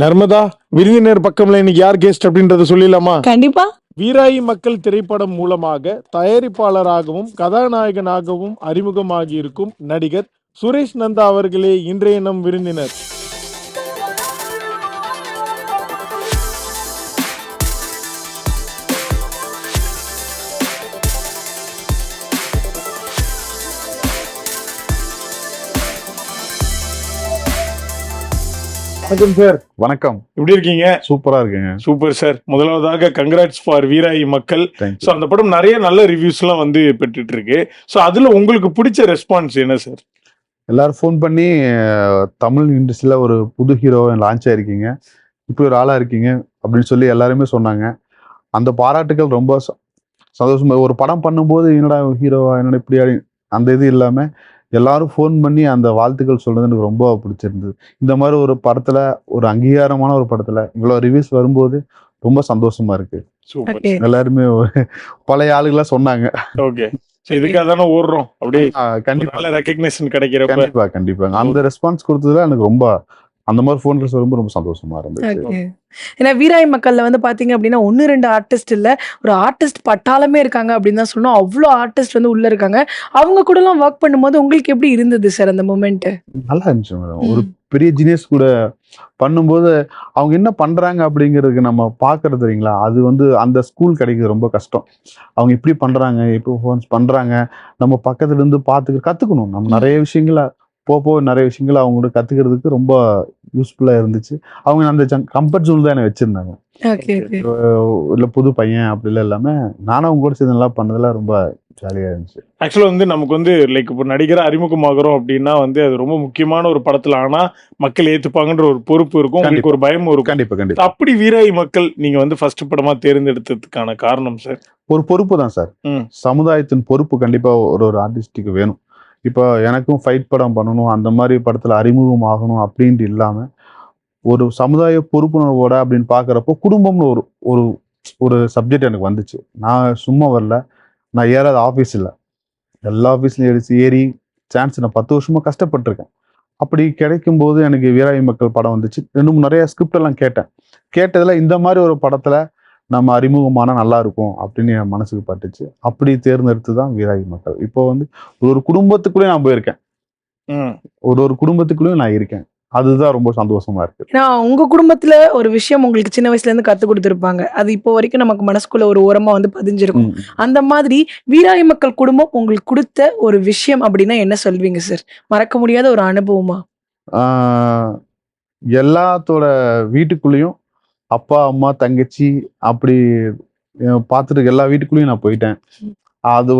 நர்மதா விருந்தினர் பக்கம்ல இன்னைக்கு யார் கெஸ்ட் அப்படின்றத சொல்லிடலாமா? கண்டிப்பா. வீராயி மக்கள் திரைப்படம் மூலமாக தயாரிப்பாளராகவும் கதாநாயகனாகவும் அறிமுகமாகி இருக்கும் நடிகர் சுரேஷ் நந்தா அவர்களே இன்றைய நம் விருந்தினர். வணக்கம் சார். வணக்கம். எப்படி இருக்கீங்க? சூப்பரா இருக்குங்க. Super sir. முதலாவதாக கங்க்ராட்ஸ் ஃபார் வீராயி மக்கள். ஸோ அந்த படம் நிறைய நல்ல ரிவ்யூஸ்லாம் வந்து பெற்றுட்டு இருக்கு ஸோ அதுல உங்களுக்கு பிடிச்ச ரெஸ்பான்ஸ் என்ன சார்? எல்லாரும் ஃபோன் பண்ணி தமிழ் இண்டஸ்ட்ரியில ஒரு புது ஹீரோ லான்ச் ஆயிருக்கீங்க. இப்படி ஒரு ஆளா இருக்கீங்க அப்படின்னு சொல்லி எல்லாருமே சொன்னாங்க. அந்த பாராட்டுகள் ரொம்ப ச- சந்தோஷமா ஒரு படம் பண்ணும்போது என்னடா ஹீரோவா என்னடா இப்படி அந்த இது இல்லாம எல்லாரும் ஃபோன் பண்ணி அந்த வாழ்த்துக்கள் சொல்றது எனக்கு ரொம்ப பிடிச்சிருந்தது. இந்த மாதிரி ஒரு படத்துல ஒரு அங்கீகாரமான ஒரு படத்துல இவ்வளவு ரிவ்யூஸ் வரும்போது ரொம்ப சந்தோஷமா இருக்கு. எல்லாருமே பழைய ஆளுகளா சொன்னாங்க. ஓகே இதுக்காக தானே ஓடுறோம். அப்படியே கண்டிப்பா. நல்ல ரெக்கக்னேஷன் கிடைக்கிறப்ப. கண்டிப்பா கண்டிப்பாங்க அந்த ரெஸ்பான்ஸ் கொடுத்ததுல எனக்கு ரொம்ப அந்த மாதிரி ஃபோன் கால்ஸ் வரும்போது ரொம்ப சந்தோஷமா இருந்துச்சு. ஏன்னா வீராய் மக்கள்ல வந்து பாத்தீங்க அப்படின்னா ஒன்னு ரெண்டு ஆர்டிஸ்ட் இல்ல. ஒரு ஆர்டிஸ்ட் பட்டாளமே இருக்காங்க அப்படின்னு தான் சொல்லணும். அவ்வளோ ஆர்டிஸ்ட் வந்து உள்ள இருக்காங்க. அவங்க கூட எல்லாம் ஒர்க் பண்ணும்போது உங்களுக்கு எப்படி இருந்தது சார் அந்த மூமெண்ட் நல்லா இருந்துச்சு மேடம் ஒரு பெரிய ஜீனியஸ் கூட பண்ணும்போது அவங்க என்ன பண்றாங்க அப்படிங்கிறதுக்கு நம்ம பாக்குறது தெரியுங்களா அது வந்து அந்த ஸ்கூல் கிடைக்கிறது ரொம்ப கஷ்டம். அவங்க இப்படி பண்றாங்க இப்போ பண்றாங்க. நம்ம பக்கத்துல இருந்து பார்த்து கத்துக்கணும். நம்ம நிறைய விஷயங்களை போக போக நிறைய விஷயங்களை அவங்களுக்கு கத்துக்கிறதுக்கு ரொம்ப யூஸ்ஃபுல்லா இருந்துச்சு. அவங்க அந்த கம்ஃபர்ட் ஜோன் தான் என்னை வச்சிருந்தாங்க. ஓகே ஓகே இல்ல புது பையன் அப்படி இல்லை இல்லாம நானும் அவங்க கூட சேர்ந்து நல்லா பண்ணதுல ரொம்ப ஜாலியா இருந்துச்சு. ஆக்சுவலா வந்து நமக்கு வந்து லைக் இப்போ நடிகரா அறிமுகமாகறோம் அப்படின்னா வந்து அது ரொம்ப முக்கியமான ஒரு படத்துல ஆனா மக்கள் ஏத்துப்பாங்கன்ற ஒரு பொறுப்பு இருக்கும். உங்களுக்கு ஒரு பயமும் இருக்கும். கண்டிப்பா கண்டிப்பா. அப்படி வீராய் மக்கள் நீங்க வந்து ஃபர்ஸ்ட் படமா தேர்ந்தெடுத்ததுக்கான காரணம் சார் ஒரு பொறுப்பு தான் சார். சமுதாயத்தின் பொறுப்பு கண்டிப்பா ஒரு ஒரு ஆர்டிஸ்டுக்கு வேணும். இப்போ எனக்கும் ஃபைட் படம் பண்ணணும் அந்த மாதிரி படத்தில் அறிமுகம் ஆகணும் அப்படின்ட்டு இல்லாமல் ஒரு சமுதாய பொறுப்புணர்வோட அப்படின்னு பார்க்குறப்போ குடும்பம்னு ஒரு ஒரு ஒரு சப்ஜெக்ட் எனக்கு வந்துச்சு. நான் சும்மா வரல. நான் ஏறாத ஆஃபீஸ் இல்லை. எல்லா ஆஃபீஸ்லையும் ஏறிச்சு ஏறி சான்ஸ் நான் பத்து வருஷமாக கஷ்டப்பட்டிருக்கேன். அப்படி கிடைக்கும் போது எனக்கு வீராய் மக்கள் படம் வந்துச்சு. ரெண்டு மூணு நிறைய ஸ்கிரிப்ட் எல்லாம் கேட்டேன். கேட்டதில் இந்த மாதிரி ஒரு படத்தில் நம்ம அறிமுகமான நல்லா இருக்கும் அப்படின்னு என் மனசுக்கு பட்டுச்சு. அப்படி தேர்ந்தெடுத்து தான் வீராய் மக்கள். இப்போ வந்து ஒரு ஒரு குடும்பத்துக்குள்ளேயும் நான் போயிருக்கேன். ம். ஒரு ஒரு குடும்பத்துக்குள்ளேயும் நான் இருக்கேன். அதுதான் ரொம்ப சந்தோஷமா இருக்கு. ஏன்னா உங்க குடும்பத்துல ஒரு விஷயம் உங்களுக்கு சின்ன வயசுல இருந்து கத்து கொடுத்துருப்பாங்க. அது இப்போ வரைக்கும் நமக்கு மனசுக்குள்ள ஒரு ஓரமா வந்து பதிஞ்சிருக்கும். அந்த மாதிரி வீராய் மக்கள் குடும்பம் உங்களுக்கு கொடுத்த ஒரு விஷயம் அப்படின்னா என்ன சொல்வீங்க சார் மறக்க முடியாத ஒரு அனுபவமா? எல்லாத்தோட வீட்டுக்குள்ளேயும் அப்பா அம்மா தங்கச்சி அப்படி பார்த்துட்டு எல்லா வீட்டுக்குள்ளேயும் நான் போயிட்டேன். அது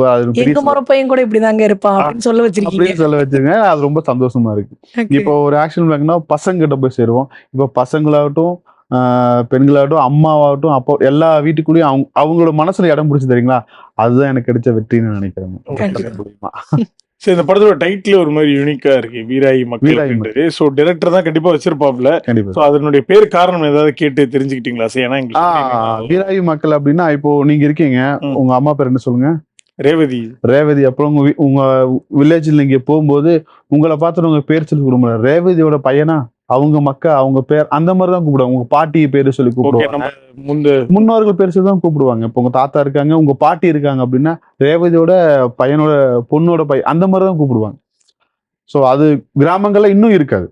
எங்க முறை பையன் கூட இப்படிதாங்க இருப்பான் அப்படின்னு சொல்ல வச்சிருக்கீங்க. சொல்ல வச்சிருக்கேன். அது ரொம்ப சந்தோஷமா இருக்கு. இப்போ ஒரு ஆக்ஷன் பிளாக்னா பசங்க கிட்ட போய் சேருவோம். இப்போ பசங்களாகட்டும் ஆஹ் பெண்களாகட்டும் அம்மாவாகட்டும் அப்போ எல்லா வீட்டுக்குள்ளேயும் அவங்க அவங்களோட மனசுல இடம் பிடிச்சி தெரியுங்களா? அதுதான் எனக்கு கிடைச்ச வெற்றின்னு நினைக்கிறேன். சரி இந்த படத்தோட டைட்டில் ஒரு மாதிரி யூனிக்கா இருக்கு வீராய் மக்கள். ஸோ டைரக்டர் தான் கண்டிப்பா வச்சிருப்பாப்ல. கண்டிப்பா. ஸோ அதனுடைய பேர் காரணம் ஏதாவது கேட்டு தெரிஞ்சுக்கிட்டீங்களா சார்? ஏன்னா வீராயு மக்கள் அப்படின்னா இப்போ நீங்க இருக்கீங்க. உங்க அம்மா பேர் என்ன சொல்லுங்க? ரேவதி. ரேவதி அப்புறம் உங்க உங்க வில்லேஜ்ல நீங்க போகும்போது உங்களை பார்த்துட்டு உங்க பேர் சொல்லி கூப்பிட ரேவதியோட பையனா? அவங்க மக்கா அவங்க பேர் அந்த மாதிரி தான் கூப்பிடுவாங்க. உங்க பாட்டி பேரு சொல்லி கூப்பிடுவாங்க. முன்னோர்கள் பேர் சொல்லி தான் கூப்பிடுவாங்க. இப்போ உங்க தாத்தா இருக்காங்க உங்க பாட்டி இருக்காங்க அப்படின்னா ரேவதியோட பையனோட பொண்ணோட பையன் அந்த மாதிரி தான் கூப்பிடுவாங்க. ஸோ அது கிராமங்கள்ல இன்னும் இருக்காது.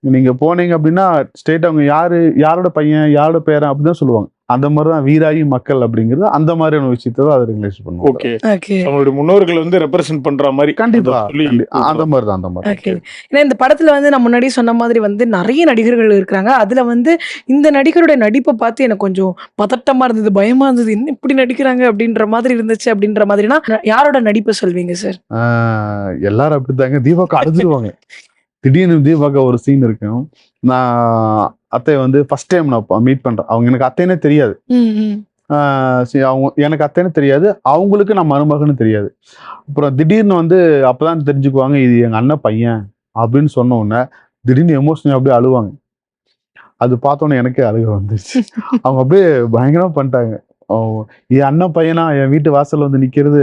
நீங்க போனீங்க அப்படின்னா ஸ்டேட் அவங்க யாரு யாரோட பையன் யாரோட பேரன் அப்படிதான் சொல்லுவாங்க. அந்த மாதிரி தான் வீராயி மக்கள் அப்படிங்கிறது அந்த மாதிரியான விஷயத்தை தான் அதை ரிலேஸ் பண்ணுவாங்க. ஓகே. Okay. நம்மளுடைய முன்னோர்கள் வந்து ரெப்ரசென்ட் பண்ற மாதிரி கண்டிப்பா அந்த மாதிரி தான் அந்த மாதிரி. ஏன்னா இந்த படத்துல வந்து நான் முன்னாடி சொன்ன மாதிரி வந்து நிறைய நடிகர்கள் இருக்கிறாங்க. அதுல வந்து இந்த நடிகருடைய நடிப்பை பார்த்து எனக்கு கொஞ்சம் பதட்டமா இருந்தது பயமா இருந்தது. என்ன இப்படி நடிக்கிறாங்க அப்படின்ற மாதிரி இருந்துச்சு அப்படின்ற மாதிரினா யாரோட நடிப்பை சொல்வீங்க சார்? ஆஹ் எல்லாரும் அப்படித்தாங்க. தீபாக்கா அழுதுருவாங்க. திடீர்னு தீபாக்கா ஒரு சீன் இருக்கும் நான் அத்தை வந்து ஃபர்ஸ்ட் டைம் நான் மீட் பண்றேன். அவங்க எனக்கு அத்தைனே தெரியாது. அவங்க எனக்கு அத்தைன்னு தெரியாது. அவங்களுக்கு நான் மருமகன்னு தெரியாது. அப்புறம் திடீர்னு வந்து அப்பதான் தெரிஞ்சுக்குவாங்க இது எங்க அண்ணன் பையன் அப்படின்னு சொன்ன உடனே திடீர்னு எமோஷனல் அப்படியே அழுவாங்க. அது பார்த்தோன்னே எனக்கே அழுக வந்துருச்சு. அவங்க அப்படியே பயங்கரமா பண்ணிட்டாங்க. என் அண்ணன் பையனா? என் வீட்டு வாசல்ல வந்து நிக்கிறது?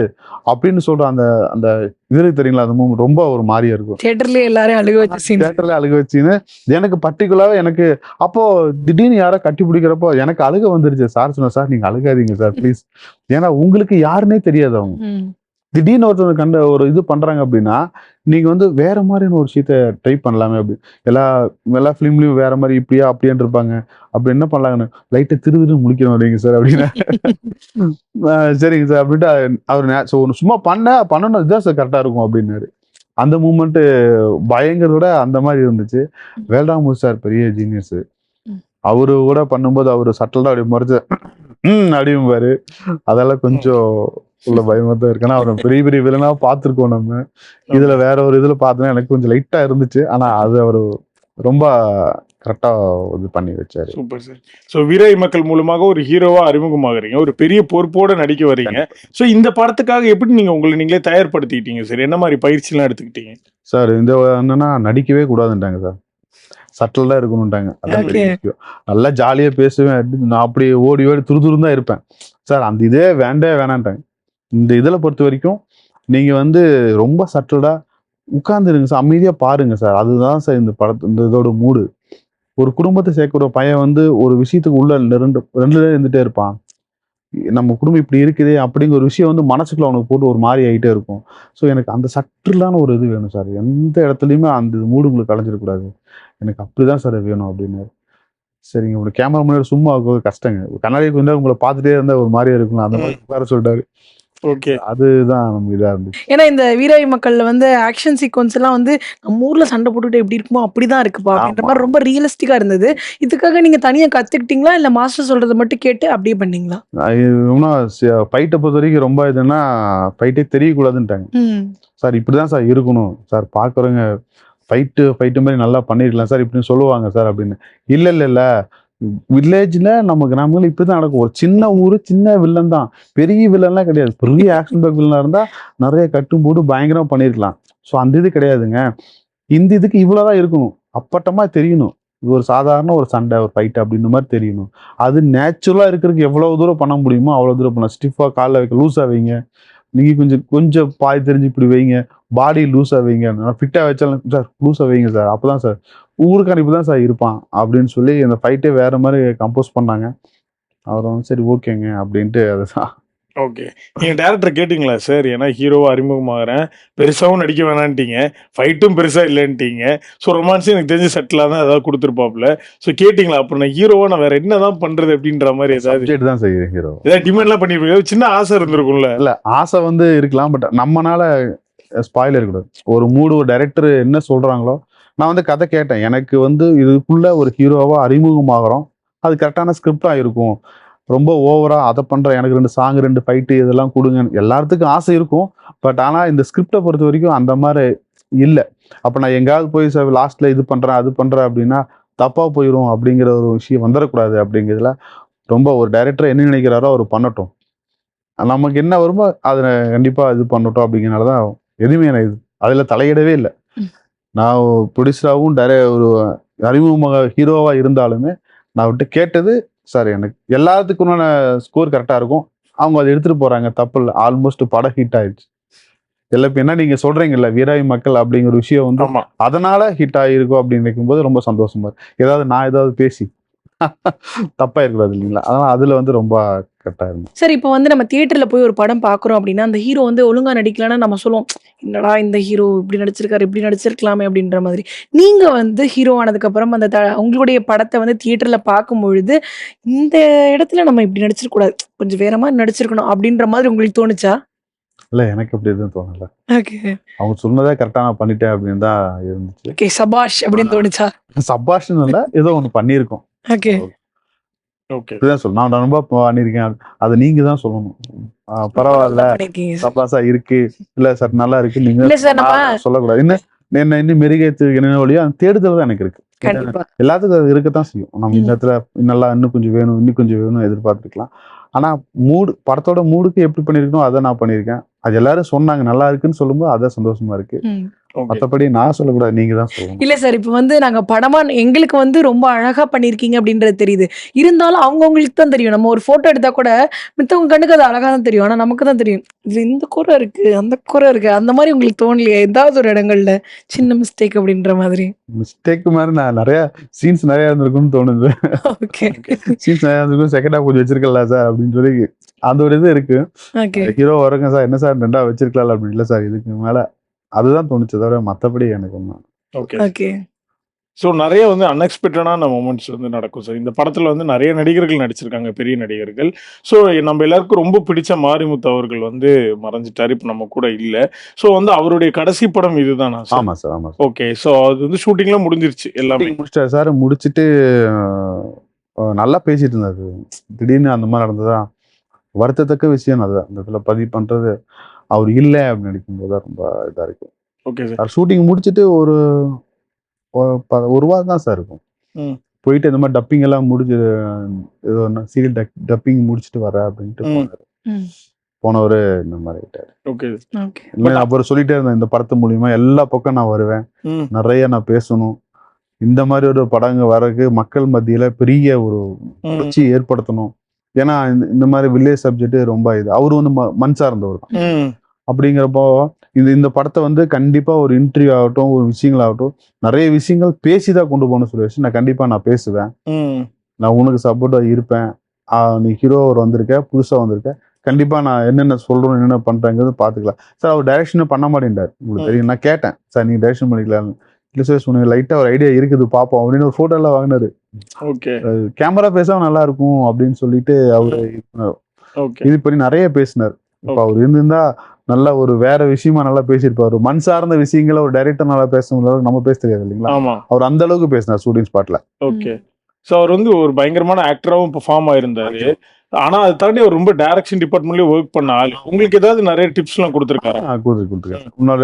அப்படின்னு சொல்ற அந்த அந்த இது இருக்கு தெரியுங்களா? அந்த மூமெண்ட் ரொம்ப ஒரு மாதிரியா இருக்கும். தியேட்டர்லயே எல்லாரையும் அழுக வச்ச தியேட்டர்ல அழுக வச்சுன்னு எனக்கு பர்டிகுலரா எனக்கு அப்போ திடீர்னு யாரோ கட்டி பிடிக்கிறப்போ எனக்கு அழுக வந்துருச்சு. சார் சொன்ன சார் நீங்க அழுகாதீங்க சார் ப்ளீஸ் ஏன்னா உங்களுக்கு யாருன்னே தெரியாது அவங்க. திடீர்னு ஒருத்தர் கண்ட ஒரு இது பண்றாங்க அப்படின்னா நீங்க வந்து வேற மாதிரியான ஒரு விஷயத்த ட்ரை பண்ணலாமே அப்படி. எல்லா எல்லா ஃபிலிம்லயும் வேற மாதிரி இப்படியா அப்படியான்னு இருப்பாங்க. அப்படி என்ன பண்ணலாங்கன்னு லைட்டை திரு திரு முழிக்கணும் வரீங்க சார் அப்படின்னா. சரிங்க சார். அப்படின்ட்டு அவர் so ஒண்ணு சும்மா பண்ண பண்ணணும். இதுதான் சார் கரெக்டா இருக்கும் அப்படின்னாரு. அந்த மூமெண்ட் பயங்கரத விட அந்த மாதிரி இருந்துச்சு. வேல்ராமு சார் பெரிய ஜீனியஸ். அவரு கூட பண்ணும்போது அவரு சட்டலா அப்படி மறைச்சு ம் அப்படிம்பாரு. அதெல்லாம் கொஞ்சம் உள்ள பயமா தான் இருக்கு. ஏன்னா அவரை பெரிய பெரிய வில்லனா பார்த்துருக்கோம் நம்ம. இதுல வேற ஒரு இதுல பார்த்தோன்னா எனக்கு கொஞ்சம் லைட்டா இருந்துச்சு. ஆனா அது அவரு ரொம்ப கரெக்டா இது பண்ணி வச்சாரு. சூப்பர் சார் ஸோ வீராய் மக்கள் மூலமாக ஒரு ஹீரோவா அறிமுகமாகறீங்க. ஒரு பெரிய பொறுப்போட நடிக்க வர்றீங்க. ஸோ இந்த படத்துக்காக எப்படி நீங்க உங்களை நீங்களே தயார்படுத்திக்கிட்டீங்க சார் என்ன மாதிரி பயிற்சிலாம் எடுத்துக்கிட்டீங்க? சார் இந்த என்னன்னா நடிக்கவே கூடாதுன்ட்டாங்க சார் சட்டல் தான் இருக்கணும்ட்டாங்க. நல்லா ஜாலியா பேசுவேன். நான் அப்படியே ஓடி ஓடி துரு துருன்னு தான் இருப்பேன். சார் அந்த இதே வேண்டே வேணான்ட்டாங்க. இந்த இதுல பொறுத்த வரைக்கும் நீங்க வந்து ரொம்ப சட்டலா உட்கார்ந்துருங்க சார். அமைதியா பாருங்க சார். அதுதான் சார் இந்த படத்து இந்த இதோட மூடு ஒரு குடும்பத்தை சேர்க்கிற பையன் வந்து ஒரு விஷயத்துக்கு உள்ள ரெண்டு ரெண்டுல இருந்துட்டே இருப்பான். நம்ம குடும்பம் இப்படி இருக்குதே அப்படிங்கிற ஒரு விஷயம் வந்து மனசுக்குள்ள அவனுக்கு போட்டு ஒரு மாதிரி ஆகிட்டே இருக்கும். ஸோ எனக்கு அந்த சற்றுலான ஒரு இது வேணும் சார். எந்த இடத்துலையுமே அந்த மூடு உங்களுக்கு கலைஞ்சிடக்கூடாது எனக்கு அப்படிதான் சார் வேணும் அப்படின்னு சரிங்க உங்களை கேமரா முன்னாடி சும்மா உட்கார்றது கஷ்டங்க. கண்ணாடி கொஞ்ச நேரம் உங்களை பார்த்துட்டே இருந்தா ஒரு மாதிரியா இருக்கும் அந்த மாதிரி உட்கார சொல்லிட்டாரு. ஓகே. அதுதான் நம்ம இதா இருந்துச்சு. ஏன்னா இந்த வீராய் மக்கள்ல வந்து ஆக்ஷன் சீக்வன்ஸ் எல்லாம் வந்து நம்ம ஊர்ல சண்டை போட்டுட்டு எப்படி இருக்குமோ அப்படிதான் இருக்குப்பா அப்படின்ற. மாதிரி ரொம்ப ரியலிஸ்டிக்கா இருந்தது. இதுக்காக நீங்க தனியா கத்துக்கிட்டீங்களா? இல்ல மாஸ்டர் சொல்றதை மட்டும் கேட்டு அப்படியே பண்ணீங்களா? இன்னும் ஃபைட்டை பொறுத்த வரைக்கும் ரொம்ப இதுன்னா ஃபைட்டே தெரியக்கூடாதுன்ட்டாங்க. ம். சார் இப்படிதான் சார் இருக்கணும். சார் பார்க்குறவங்க ஃபைட்டு ஃபைட்டு மாதிரி நல்லா பண்ணிருக்கலாம் சார் இப்படின்னு சொல்லுவாங்க சார் அப்படின்னு. இல்லை இல்லை இல்லை. வில்லேஜில் நம்ம கிராமங்கள் இப்படி தான் நடக்கும். ஒரு சின்ன ஊர் சின்ன வில்லன் தான். பெரிய வில்லன்லாம் கிடையாது. பெரிய ஆக்ஷன் பேக் வில்லனாக இருந்தால் நிறைய கட்டும் போட்டு பயங்கரமாக பண்ணியிருக்கலாம் ஸோ அந்த இது கிடையாதுங்க. இந்த இதுக்கு இவ்வளோதான் இருக்கணும். அப்பட்டமாக தெரியணும். இது ஒரு சாதாரண ஒரு சண்டை ஒரு ஃபைட் அப்படின்ற மாதிரி தெரியணும். அது நேச்சுரலாக இருக்கிறதுக்கு எவ்வளோ தூரம் பண்ண முடியுமோ அவ்வளோ தூரம் பண்ணலாம். ஸ்டிஃபாக காலில் வைக்க லூஸாக வைங்க. நீங்கள் கொஞ்சம் கொஞ்சம் பாய் தெரிஞ்சு இப்படி வைங்க. பாடி லூஸாக வைங்க. ஃபிட்டாக வச்சாலும் சார் லூஸாக வைங்க சார் அப்போ தான் சார் ஊருக்கான அனுப்பி தான் சார் இருப்பான் அப்படின்னு சொல்லி அந்த ஃபைட்டே வேறு மாதிரி கம்போஸ் பண்ணாங்க. அவரும் சரி ஓகேங்க அப்படின்ட்டு அதை ஓகே நீங்க டேரக்டர் கேட்டீங்களா? சார் ஏன்னா ஹீரோவா அறிமுகமாகறேன். பெருசாவும் நடிக்க வேணான்ட்டீங்க. ஃபைட்டும் பெருசா இல்லைன்ட்டீங்க. ஸோ ரொமான்ஸ் எனக்கு தெரிஞ்ச செட்டிலாக தான் ஏதாவது கொடுத்துருப்பாப்ல ஸோ கேட்டீங்களா? அப்புறம் நான் ஹீரோவா நான் வேற என்னதான் பண்றது? அப்படின்ற மாதிரி ஏதாவது தான் செய்யுது ஹீரோ ஏதாவது டிமாண்ட்லாம் பண்ணிருப்பீங்க சின்ன ஆசை இருந்திருக்கும்ல. இல்ல ஆசை வந்து இருக்கலாம் பட் நம்மனால ஸ்பாயில் இருக்கக்கூடாது. ஒரு மூடு ஒரு டைரக்டர் என்ன சொல்றாங்களோ நான் வந்து கதை கேட்டேன். எனக்கு வந்து இதுக்குள்ள ஒரு ஹீரோவா அறிமுகமாகறோம். அது கரெக்டான ஸ்கிரிப்டா இருக்கும். ரொம்ப ஓவராக அதை பண்ணுறேன் எனக்கு ரெண்டு சாங் ரெண்டு ஃபைட்டு இதெல்லாம் கொடுங்க. எல்லாத்துக்கும் ஆசை இருக்கும். பட் ஆனால் இந்த ஸ்கிரிப்டை பொறுத்த வரைக்கும் அந்த மாதிரி இல்லை. அப்போ நான் எங்கேயாவது போய் சார் லாஸ்ட்டில் இது பண்ணுறேன் அது பண்ணுறேன் அப்படின்னா தப்பாக போயிடும் அப்படிங்கிற ஒரு விஷயம் வந்துடக்கூடாது அப்படிங்கிறதுல ரொம்ப ஒரு டைரக்டர் என்ன நினைக்கிறாரோ அவர் பண்ணட்டும். நமக்கு என்ன வருமோ அதை கண்டிப்பாக இது பண்ணட்டும் அப்படிங்கிறனால தான் எதுவுமே நான் இது அதில் தலையிடவே இல்லை. நான் ப்ரொடியூசராகவும் டைர ஒரு அறிமுகமாக ஹீரோவாக இருந்தாலுமே நான் விட்டு கேட்டது சார் எனக்கு எல்லாத்துக்குமான ஸ்கோர் கரெக்டா இருக்கும். அவங்க அதை எடுத்துட்டு போறாங்க. தப்பு இல்லை ஆல்மோஸ்ட் படம் ஹிட் ஆயிடுச்சு. எல்லாம் இப்ப என்ன நீங்க சொல்றீங்கல்ல வீராய் மக்கள் அப்படிங்கிற விஷயம் வந்து அதனால ஹிட் ஆகிருக்கும் அப்படின்னு நினைக்கும்போது ரொம்ப சந்தோஷமா இருக்கு. ஏதாவது நான் ஏதாவது பேசி தப்பா இருக்கக்கூடாது இல்லைங்களா? அதனால அதுல வந்து ரொம்ப கரெக்டா இருந்தேன். சரி இப்போ வந்து நம்ம தியேட்டர்ல போய் ஒரு படம் பார்க்குறோம் அப்படின்னா அந்த ஹீரோ வந்து ஒழுங்கா நடிக்கலன்னா நம்ம சொல்லுவோம் என்னடா இந்த ஹீரோ இப்படி நடிச்சிருக்காரு இப்படி நடிச்சிருக்கலாமே அப்படின்ற மாதிரி. நீங்க வந்து ஹீரோ ஆனதுக்கு அப்புறம் அந்த த- உங்களுடைய படத்தை வந்து தியேட்டர்ல பார்க்கும் பொழுது இந்த இடத்துல நம்ம இப்படி நடிச்சிருக்க கூடாது கொஞ்சம் வேற மாதிரி நடிச்சிருக்கணும் அப்படின்ற மாதிரி உங்களுக்கு தோணுச்சா? இல்ல எனக்கு அப்படி எதுவும் தோணல. ஓகே. அவங்க சொன்னதே கரெக்டா நான் பண்ணிட்டேன் அப்படின்னு தான் இருந்துச்சு. ஓகே சபாஷ் அப்படின்னு தோணுச்சா? சபாஷன் இல்ல ஏதோ ஒண்ணு பண்ணியிருக்கோம். ஓகே. ஓகே. இப்படிதான் சொல்லணும். நான் ரொம்ப பண்ணியிருக்கேன். அதை நீங்க தான் சொல்லணும். பரவாயில்ல. சபாசா இருக்கு. இல்ல சார் நல்லா இருக்கு. நீங்க சொல்லக்கூடாது. இன்னும் என்ன இன்னும் மெருகேத்து என்ன வழியோ அந்த தேடுதல் தான் எனக்கு இருக்கு. எல்லாத்துக்கும் அது இருக்கத்தான் செய்யும். நம்ம இந்த இடத்துல நல்லா இன்னும் கொஞ்சம் வேணும் இன்னும் கொஞ்சம் வேணும் எதிர்பார்த்துருக்கலாம். ஆனா மூடு படத்தோட மூடுக்கு எப்படி பண்ணிருக்கணும் அதை நான் பண்ணியிருக்கேன். அது எல்லாரும் சொன்னாங்க நல்லா இருக்குன்னு சொல்லும்போது அதான் சந்தோஷமா இருக்கு. மத்தபடி நான் சொல்லக்கூடாது நீங்க தான் சொல்லணும். இல்ல சார் இப்போ வந்து நாங்க படமா எங்களுக்கு வந்து ரொம்ப அழகா பண்ணிருக்கீங்க அப்படின்றது தெரியுது. இருந்தாலும் அவங்கவுங்களுக்கு தான் தெரியும். நம்ம ஒரு போட்டோ எடுத்தா கூட மித்தவங்க கண்ணுக்கு அது அழகா தான் தெரியும். ஆனா நமக்கு தான் தெரியும். இது இந்த குறை இருக்கு அந்த குறை இருக்கு. அந்த மாதிரி உங்களுக்கு தோணலையா? ஏதாவது ஒரு இடங்கள்ல சின்ன மிஸ்டேக் அப்படின்ற மாதிரி. மிஸ்டேக் மாதிரி நான் நிறைய சீன்ஸ் நிறைய இருந்திருக்கும்னு தோணுது. ஓகே சீன்ஸ் நிறைய இருந்திருக்கும். செகண்ட் ஹாஃப் கொஞ்சம் வச்சிருக்கல சார் அப்படின்னு சொல்லி அந்த ஒரு இது இருக்கு. ஹீரோ வருங்க சார் என்ன சார் ரெண்டா வச்சிருக்கலாம் அப்படின்னு இல்லை சார் இதுக்கு மேல அதுதான் தோணுச்சு தவிர மத்தபடி எனக்கு ஒன்றும் ஓகே ஓகே ஸோ நிறைய வந்து அன்எக்ஸ்பெக்டடான மூமெண்ட்ஸ் வந்து நடக்கும் சார் இந்த படத்தில் வந்து நிறைய நடிகர்கள் நடிச்சிருக்காங்க பெரிய நடிகர்கள். ஸோ நம்ம எல்லாருக்கும் ரொம்ப பிடிச்ச மாரிமுத்து அவர்கள் வந்து மறைஞ்சிட்டாரு. இப்போ நம்ம கூட இல்லை. ஸோ வந்து அவருடைய கடைசி படம் இதுதானா சார் ஆமா சார் ஆமா சார் ஓகே ஸோ அது வந்து ஷூட்டிங்லாம் முடிஞ்சிருச்சு எல்லாமே. முடிச்சிட்டாரு சார் முடிச்சிட்டு நல்லா பேசிட்டு இருந்தாரு. திடீர்னு அந்த மாதிரி நடந்ததா? வருத்தத்தக்க விஷயம் அது அந்த இடத்துல பதிவு பண்றது அவர் இல்லை அப்படின்னு நினைக்கும்போது தான் ரொம்ப இதா இருக்கு ஓகே சார் ஷூட்டிங் முடிச்சிட்டு ஒரு ஒரு ப- ஒரு வாரம் தான் சார் இருக்கும். ம். போயிட்டு இந்த மாதிரி டப்பிங் எல்லாம் முடிஞ்சு ஏதோ சீரியல் டப்பிங் முடிச்சிட்டு வரேன் அப்படின்ட்டு. போனவரு இந்த மாதிரி ஆயிட்டாரு. ஓகே ஓகே இல்ல, அப்புறம் சொல்லிட்டே இருந்தேன் இந்த படத்து மூலியமா எல்லா பக்கம் நான் வருவேன். நிறைய நான் பேசணும். இந்த மாதிரி ஒரு படங்க வரக்கு மக்கள் மத்தியில பெரிய ஒரு புரட்சி ஏற்படுத்தணும். ஏன்னா இந்த மாதிரி வில்லேஜ் சப்ஜெக்ட் ரொம்ப இது. அவரு வந்து மண் சார்ந்தவர் தான். அப்படிங்கிறப்போ இந்த இந்த படத்தை வந்து கண்டிப்பா ஒரு இன்டர்வியூ ஆகட்டும் ஒரு விஷயங்கள் ஆகட்டும் நிறைய விஷயங்கள் பேசி தான் கொண்டு போகணும் சுரேஷ். நான் கண்டிப்பா நான் பேசுவேன். நான் உனக்கு சப்போர்ட்டா இருப்பேன். நீ ஹீரோ வந்திருக்க புதுசா வந்திருக்க. கண்டிப்பா நான் என்னென்ன சொல்றோம் என்னென்ன பண்றேங்கிறது பாத்துக்கலாம் சார் அவர் டைரக்ஷனே பண்ண மாட்டேன்டார் உங்களுக்கு. தெரியும் நான் கேட்டேன். சார் நீங்க டைரக்ஷன் பண்ணிக்கலாம் இல்ல சார் உனக்கு லைட்டா ஒரு ஐடியா இருக்குது பாப்போம் அப்படின்னு ஒரு போட்டோ எல்லாம் வாங்கினாரு. ஓகே கேமரா பேச நல்லா இருக்கும் அப்படின்னு சொல்லிட்டு அவரு இது பண்ணி நிறைய பேசினார். இப்ப. அவர் இருந்திருந்தா நல்ல ஒரு வேற விஷயமா நல்லா பேசியிருப்பாரு. மண் சார்ந்த விஷயங்களை ஒரு டைரக்டர் நல்லா பேச நம்ம பேச தெரியாது இல்லைங்களா? அவர் அந்த அளவுக்கு பேசினார் ஷூட்டிங் ஸ்பாட்ல ஓகே ஸோ அவர் வந்து ஒரு பயங்கரமான ஆக்டராகவும் பெர்ஃபார்ம் ஆயிருந்தாரு. ஆனா அதை தாண்டி அவர் ரொம்ப டைரக்ஷன் டிபார்ட்மெண்ட்லயே ஒர்க் பண்ண ஆள் உங்களுக்கு ஏதாவது நிறைய டிப்ஸ் எல்லாம் கொடுத்துருக்காரு? கொடுத்து கொடுத்துருக்கேன் உன்னோட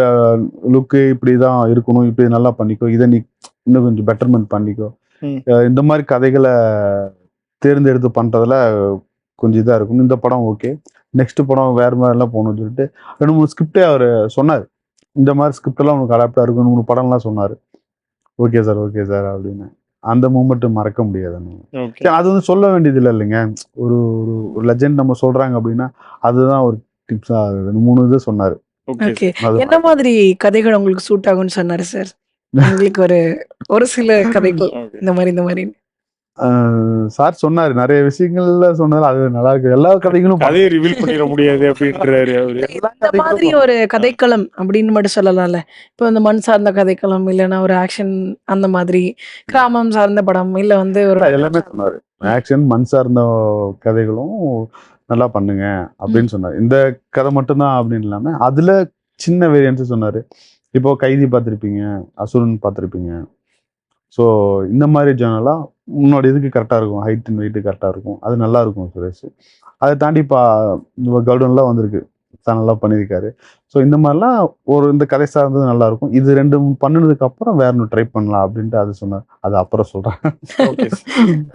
லுக்கு இப்படிதான் இருக்கணும் இப்படி நல்லா பண்ணிக்கோ இதை நீ இன்னும் கொஞ்சம் பெட்டர்மெண்ட் பண்ணிக்கோ. இந்த மாதிரி கதைகளை தேர்ந்தெடுத்து பண்றதுல கொஞ்சம் இதா இருக்கும் இந்த படம் ஓகே. நெக்ஸ்ட் படம் வேற மாதிரி எல்லாம் போகணும்னு சொல்லிட்டு ரெண்டு மூணு ஸ்கிரிப்டே அவர் சொன்னார். இந்த மாதிரி ஸ்கிரிப்ட் எல்லாம் உனக்கு அடாப்டா இருக்கும் மூணு படம்லாம் சொன்னாரு. ஓகே சார் ஓகே சார் அப்படின்னு. அந்த மூமெண்ட் மறக்க முடியாது அது வந்து சொல்ல வேண்டியது இல்லை இல்லைங்க. ஒரு ஒரு ஒரு லெஜெண்ட் நம்ம சொல்றாங்க அப்படின்னா அதுதான் ஒரு டிப்ஸா ரெண்டு மூணு இது சொன்னாரு. என்ன மாதிரி கதைகள் உங்களுக்கு சூட் ஆகும்னு சொன்னாரு சார் உங்களுக்கு ஒரு ஒரு சில கதைகள். இந்த மாதிரி இந்த மாதிரி. சார் சொன்னாரு நிறைய விஷயங்கள்ல சொன்னாரு அது நல்லா இருக்கு. எல்லா கதைகளும் கதையை ரிவீல் பண்ணிட முடியாது அப்படின்றாரு இந்த மாதிரி ஒரு கதைக்களம் அப்படின்னு மட்டும் சொல்லலாம்ல. இப்போ இந்த மண் சார்ந்த கதைக்களம் இல்லைன்னா ஒரு ஆக்ஷன் அந்த மாதிரி கிராமம் சார்ந்த படம் இல்ல வந்து ஒரு எல்லாமே சொன்னாரு. ஆக்ஷன் மண் சார்ந்த கதைகளும் நல்லா பண்ணுங்க அப்படின்னு சொன்னாரு. இந்த கதை மட்டும்தான் அப்படின்னு இல்லாம அதுல சின்ன வேரியன்ஸ் சொன்னாரு. இப்போ கைதி பார்த்திருப்பீங்க அசுரன் பார்த்திருப்பீங்க. ஸோ இந்த மாதிரி ஜேனலாம் உன்னோட இதுக்கு கரெக்டாக இருக்கும்? ஹைட் அண்ட் வெயிட் கரெக்டாக இருக்கும். அது நல்லா இருக்கும் சுரேஷ். அதை தாண்டி இப்போ கவுடன்லாம் வந்திருக்கு. தான் நல்லா பண்ணியிருக்காரு. ஸோ இந்த மாதிரிலாம் ஒரு இந்த கதை சார்ந்தது நல்லா இருக்கும். இது ரெண்டும் பண்ணினதுக்கு அப்புறம் வேற ஒன்று ட்ரை பண்ணலாம் அப்படின்ட்டு அது சொன்னார். அது அப்புறம் சொல்றேன். ஓகே